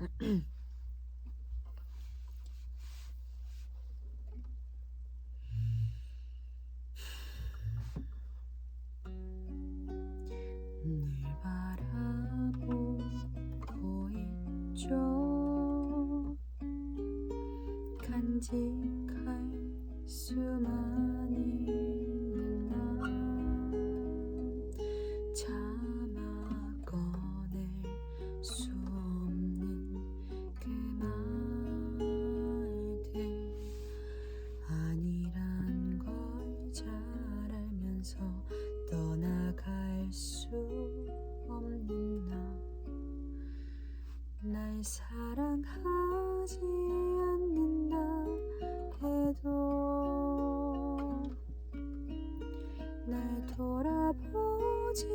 늘 바라보고 있죠. 간직할 수만 사랑하지 않는다 해도 날 돌아보지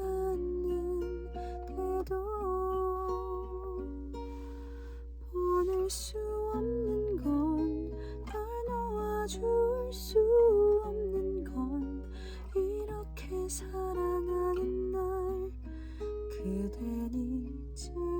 않는데도 보낼 수 없는 건 널 놓아줄 수 없는 건 이렇게 사랑하는 날 그댄 잊을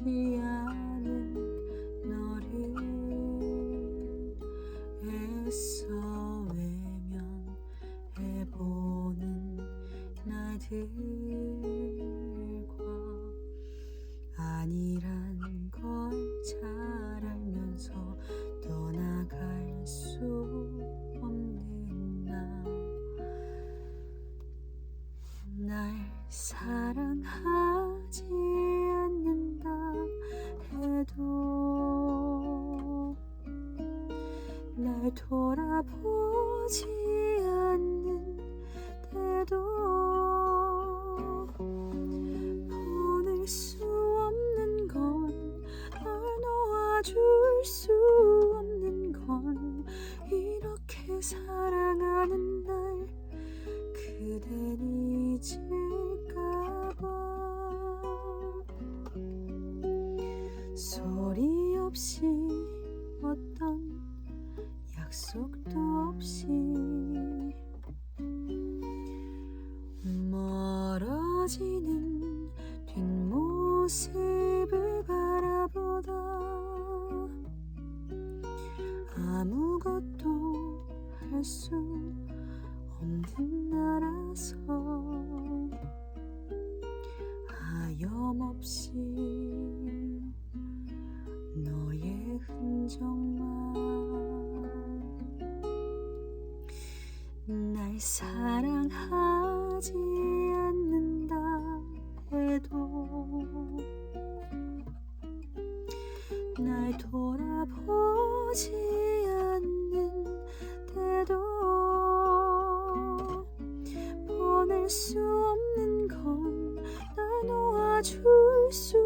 돌아오지 않은 너를 애써 외면해보는 날들 해도 날 돌아보지 않는데도 보낼 수 없는 건 널 놓아줄 수 없는 건 이렇게 사랑하는 날 소리 없이 어떤 약속도 없이 멀어지는 뒷모습을 바라보다 아무것도 할 수 없는 나라서 하염없이 사랑하지 않는다 해도 날 돌아보지 않는데도 보낼 수 없는 건 날 놓아줄 수